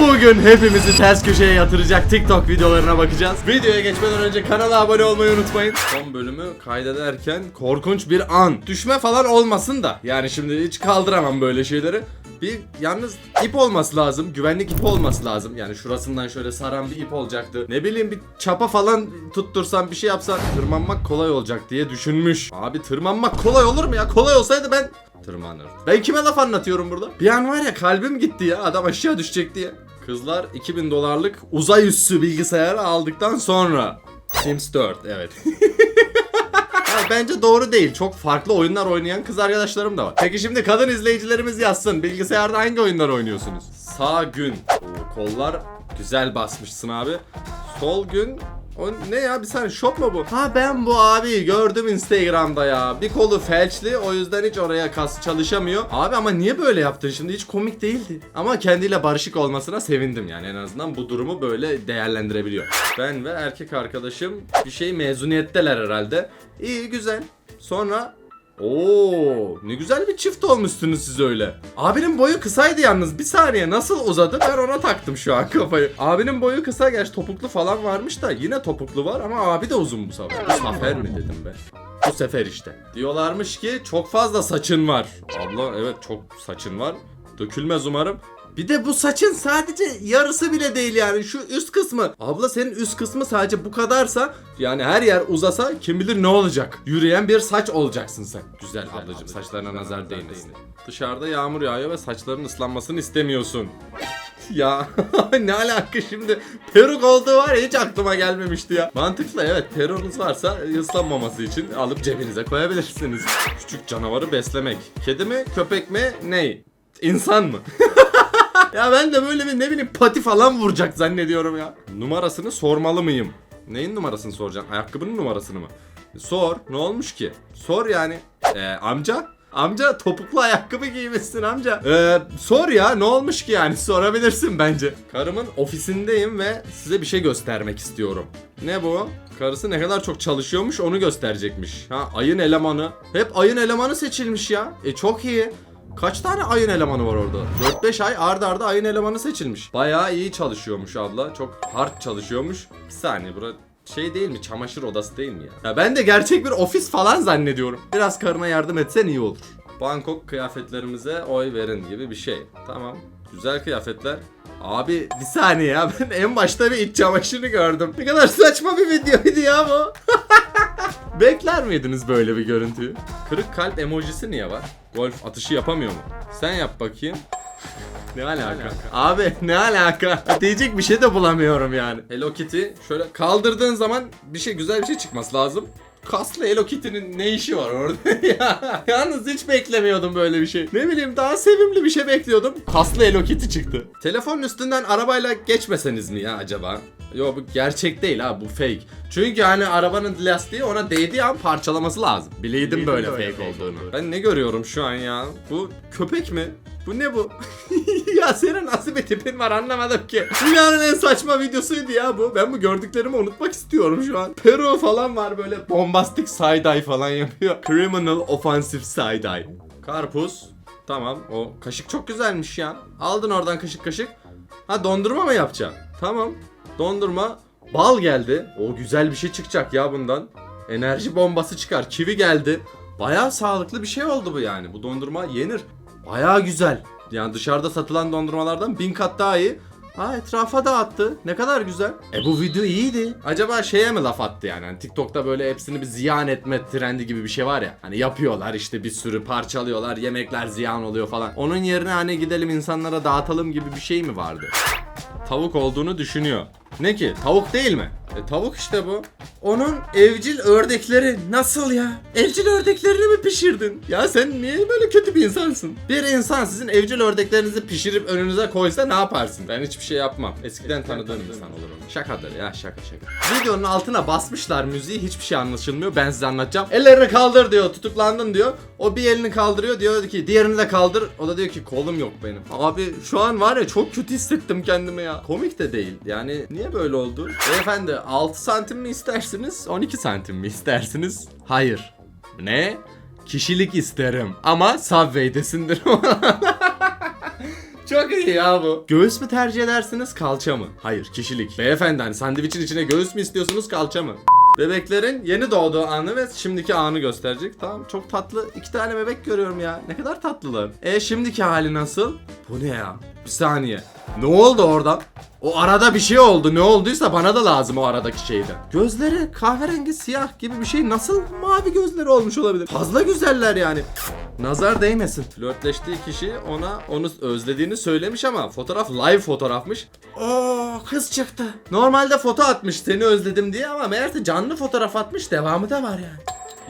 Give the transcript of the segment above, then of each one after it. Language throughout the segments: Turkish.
Bugün hepimizi ters köşeye yatıracak TikTok videolarına bakacağız. Videoya geçmeden önce kanala abone olmayı unutmayın. Son bölümü kaydederken korkunç bir an. Düşme falan olmasın da. Yani şimdi hiç kaldıramam böyle şeyleri. Bir yalnız ip olması lazım. Güvenlik ipi olması lazım. Yani şurasından şöyle saran bir ip olacaktı. Ne bileyim bir çapa falan tuttursam bir şey yapsam tırmanmak kolay olacak diye düşünmüş. Abi tırmanmak kolay olur mu ya? Kolay olsaydı ben tırmanırdım. Ben kime laf anlatıyorum burada? Bir an var ya kalbim gitti ya. Adam aşağı düşecek diye. Kızlar 2000 dolarlık uzay üssü bilgisayarı aldıktan sonra. Sims 4 evet. Bence doğru değil. Çok farklı oyunlar oynayan kız arkadaşlarım da var. Peki şimdi kadın izleyicilerimiz yazsın. Bilgisayarda hangi oyunlar oynuyorsunuz? Sağ gün. Oo, kollar güzel basmışsın abi. Sol gün o ne ya bir saniye shop mu bu? Ha ben bu abi gördüm Instagram'da ya. Bir kolu felçli o yüzden hiç oraya kas çalışamıyor. Abi ama niye böyle yaptın şimdi hiç komik değildi. Ama kendiyle barışık olmasına sevindim yani en azından bu durumu böyle değerlendirebiliyor. Ben ve erkek arkadaşım bir şey mezuniyetteler herhalde. İyi güzel. Sonra Oo, ne güzel bir çift olmuşsunuz siz öyle. Abinin boyu kısaydı yalnız. Bir saniye nasıl uzadı? Ben ona taktım şu an kafayı. Abinin boyu kısa gerçi topuklu falan varmış da yine topuklu var ama abi de uzun bu sefer. Bu sefer mi dedim ben? Bu sefer işte. Diyorlarmış ki çok fazla saçın var. Abla evet çok saçın var. Dökülmez umarım. Bir de bu saçın sadece yarısı bile değil yani şu üst kısmı. Abla senin üst kısmı sadece bu kadarsa yani her yer uzasa kim bilir ne olacak. Yürüyen bir saç olacaksın sen. Güzel ablacığım saçlarına nazar değmesin. Dışarıda yağmur yağıyor ve saçların ıslanmasını istemiyorsun. Ya ne alaka şimdi peruk olduğu var ya hiç aklıma gelmemişti ya. Mantıklı evet peruğunuz varsa ıslanmaması için alıp cebinize koyabilirsiniz. Küçük canavarı beslemek. Kedi mi köpek mi ney? İnsan mı? ya ben de böyle bir ne bileyim pati falan vuracak zannediyorum ya. Numarasını sormalı mıyım? Neyin numarasını soracaksın? Ayakkabının numarasını mı? Sor. Ne olmuş ki? Sor yani. Ee, amca? Amca topuklu ayakkabı giymişsin amca. Ee, sor ya ne olmuş ki yani sorabilirsin bence. Karımın ofisindeyim ve size bir şey göstermek istiyorum. Ne bu? Karısı ne kadar çok çalışıyormuş onu gösterecekmiş. Ha ayın elemanı. Hep ayın elemanı seçilmiş ya. E çok iyi. Kaç tane ayın elemanı var orada? 4-5 ay arda arda ayın elemanı seçilmiş. Bayağı iyi çalışıyormuş abla. Çok hard çalışıyormuş. Bir saniye bura şey değil mi? Çamaşır odası değil mi ya? Ya ben de gerçek bir ofis falan zannediyorum. Biraz karına yardım etsen iyi olur. Bangkok kıyafetlerimize oy verin gibi bir şey. Tamam. Güzel kıyafetler. Abi bir saniye ya ben en başta bir iç çamaşırı gördüm. Ne kadar saçma bir videoydu ya bu. Bekler miydiniz böyle bir görüntüyü? Kırık kalp emojisi niye var? Golf atışı yapamıyor mu? Sen yap bakayım. Ne alaka? Abi ne alaka? Diyecek bir şey de bulamıyorum yani. Hello Kitty şöyle kaldırdığın zaman bir şey güzel bir şey çıkması lazım. Kaslı Hello Kitty'nin ne işi var orada ya? Yalnız hiç beklemiyordum böyle bir şey. Ne bileyim daha sevimli bir şey bekliyordum. Kaslı Hello Kitty çıktı. Telefonun üstünden arabayla geçmeseniz mi ya acaba? Yo bu gerçek değil ha bu fake. Çünkü hani arabanın lastiği ona değdiği an parçalaması lazım. Bileydim böyle, fake, olduğunu. Ben ne görüyorum şu an ya? Bu köpek mi? Bu ne bu? ya senin nasıl bir tipin var anlamadım ki. Dünyanın en saçma videosuydu ya bu. Ben bu gördüklerimi unutmak istiyorum şu an. Peru falan var böyle bombastik side-eye falan yapıyor. Criminal offensive side-eye. Karpuz. Tamam o kaşık çok güzelmiş ya. Aldın oradan kaşık kaşık. Ha dondurma mı yapacaksın? Tamam. Dondurma. Bal geldi. O güzel bir şey çıkacak ya bundan. Enerji bombası çıkar. Kivi geldi. Bayağı sağlıklı bir şey oldu bu yani. Bu dondurma yenir. Bayağı güzel. Yani dışarıda satılan dondurmalardan bin kat daha iyi. Ha etrafa dağıttı. Ne kadar güzel. E bu video iyiydi. Acaba şeye mi laf attı yani? Hani TikTok'ta böyle hepsini bir ziyan etme trendi gibi bir şey var ya. Hani yapıyorlar işte bir sürü parçalıyorlar. Yemekler ziyan oluyor falan. Onun yerine hani gidelim insanlara dağıtalım gibi bir şey mi vardı? Tavuk olduğunu düşünüyor. Ne ki? Tavuk değil mi? E tavuk işte bu. Onun evcil ördekleri nasıl ya? Evcil ördeklerini mi pişirdin? Ya sen niye böyle kötü bir insansın? Bir insan sizin evcil ördeklerinizi pişirip önünüze koysa ne yaparsın? Ben hiçbir şey yapmam. Eskiden tanıdığım insan olurum. Şakadır ya şaka şaka. Videonun altına basmışlar müziği hiçbir şey anlaşılmıyor. Ben size anlatacağım. Ellerini kaldır diyor. Tutuklandın diyor. O bir elini kaldırıyor diyor ki diğerini de kaldır. O da diyor ki kolum yok benim. Abi şu an var ya çok kötü hissettim kendimi ya. Komik de değil. Yani niye böyle oldu? Beyefendi 6 santim mi istersiniz? 12 santim mi istersiniz? Hayır. Ne? Kişilik isterim. Ama Subway'desindir. Çok iyi ya bu. Göğüs mü tercih edersiniz kalça mı? Hayır kişilik. Beyefendi hani sandviçin içine göğüs mü istiyorsunuz kalça mı? Bebeklerin yeni doğduğu anı ve şimdiki anı gösterecek. Tamam çok tatlı. iki tane bebek görüyorum ya. Ne kadar tatlılar. E şimdiki hali nasıl? Bu ne ya? Bir saniye. Ne oldu orada? O arada bir şey oldu. Ne olduysa bana da lazım o aradaki şeyden. Gözleri kahverengi siyah gibi bir şey nasıl mavi gözleri olmuş olabilir? Fazla güzeller yani. Nazar değmesin. Flörtleştiği kişi ona onu özlediğini söylemiş ama fotoğraf live fotoğrafmış. Oo kız çıktı. Normalde foto atmış seni özledim diye ama meğerse canlı fotoğraf atmış devamı da var yani.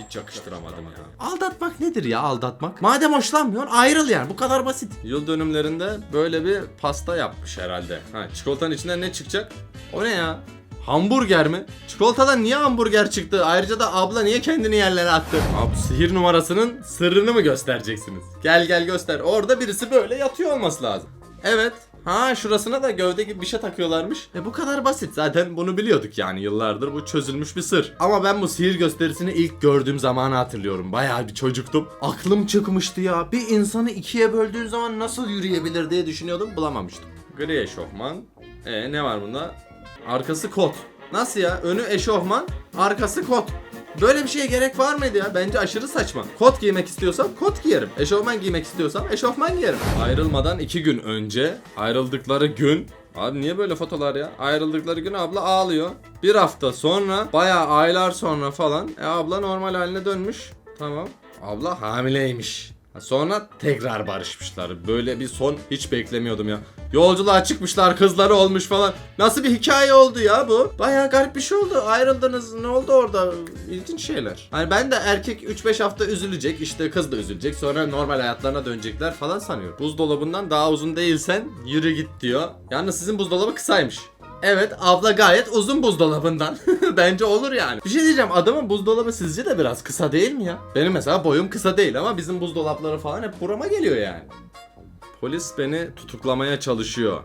Hiç yakıştıramadım ya. Aldatmak nedir ya aldatmak? Madem hoşlanmıyorsun ayrıl yani bu kadar basit. Yıl dönümlerinde böyle bir pasta yapmış herhalde. Ha çikolatanın içinden ne çıkacak? O ne ya? Hamburger mi? Çikolatadan niye hamburger çıktı? Ayrıca da abla niye kendini yerlere attı? Abi sihir numarasının sırrını mı göstereceksiniz? Gel gel göster. Orada birisi böyle yatıyor olması lazım. Evet. Ha şurasına da gövde gibi bir şey takıyorlarmış. E bu kadar basit. Zaten bunu biliyorduk yani yıllardır bu çözülmüş bir sır. Ama ben bu sihir gösterisini ilk gördüğüm zamanı hatırlıyorum. Bayağı bir çocuktum. Aklım çıkmıştı ya. Bir insanı ikiye böldüğün zaman nasıl yürüyebilir diye düşünüyordum. Bulamamıştım. Gri eşofman. E ne var bunda? Arkası kot. Nasıl ya? Önü eşofman, arkası kot. Böyle bir şeye gerek var mıydı ya? Bence aşırı saçma. Kot giymek istiyorsam kot giyerim. Eşofman giymek istiyorsam eşofman giyerim. Ayrılmadan iki gün önce ayrıldıkları gün Abi niye böyle fotolar ya? Ayrıldıkları gün abla ağlıyor. Bir hafta sonra bayağı aylar sonra falan e abla normal haline dönmüş. Tamam. Abla hamileymiş. Ha, Sonra tekrar barışmışlar. Böyle bir son hiç beklemiyordum ya. Yolculuğa çıkmışlar kızları olmuş falan. Nasıl bir hikaye oldu ya bu? Bayağı garip bir şey oldu. Ayrıldınız ne oldu orada? İlginç şeyler. Hani ben de erkek 3-5 hafta üzülecek işte kız da üzülecek. Sonra normal hayatlarına dönecekler falan sanıyorum. Buzdolabından daha uzun değilsen yürü git diyor. Yalnız sizin buzdolabı kısaymış. Evet abla gayet uzun buzdolabından. Bence olur yani. Bir şey diyeceğim adamın buzdolabı sizce de biraz kısa değil mi ya? Benim mesela boyum kısa değil ama bizim buzdolapları falan hep burama geliyor yani. Polis beni tutuklamaya çalışıyor.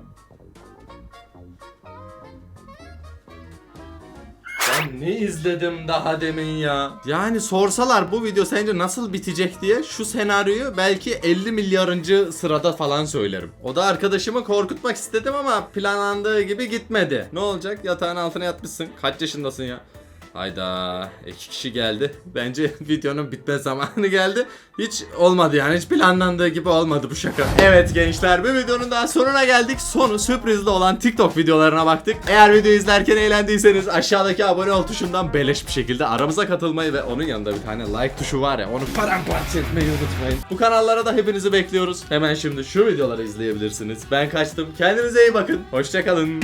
Ben ne izledim daha demin ya? Yani sorsalar bu video sence nasıl bitecek diye şu senaryoyu belki 50 milyarıncı sırada falan söylerim. O da arkadaşımı korkutmak istedim ama planlandığı gibi gitmedi. Ne olacak? Yatağın altına yatmışsın. Kaç yaşındasın ya? Hayda iki kişi geldi. Bence videonun bitme zamanı geldi. Hiç olmadı yani hiç planlandığı gibi olmadı bu şaka. Evet gençler bir videonun daha sonuna geldik. Sonu sürprizli olan TikTok videolarına baktık. Eğer video izlerken eğlendiyseniz aşağıdaki abone ol tuşundan beleş bir şekilde aramıza katılmayı ve onun yanında bir tane like tuşu var ya onu paramparça etmeyi unutmayın. Bu kanallara da hepinizi bekliyoruz. Hemen şimdi şu videoları izleyebilirsiniz. Ben kaçtım. Kendinize iyi bakın. Hoşçakalın.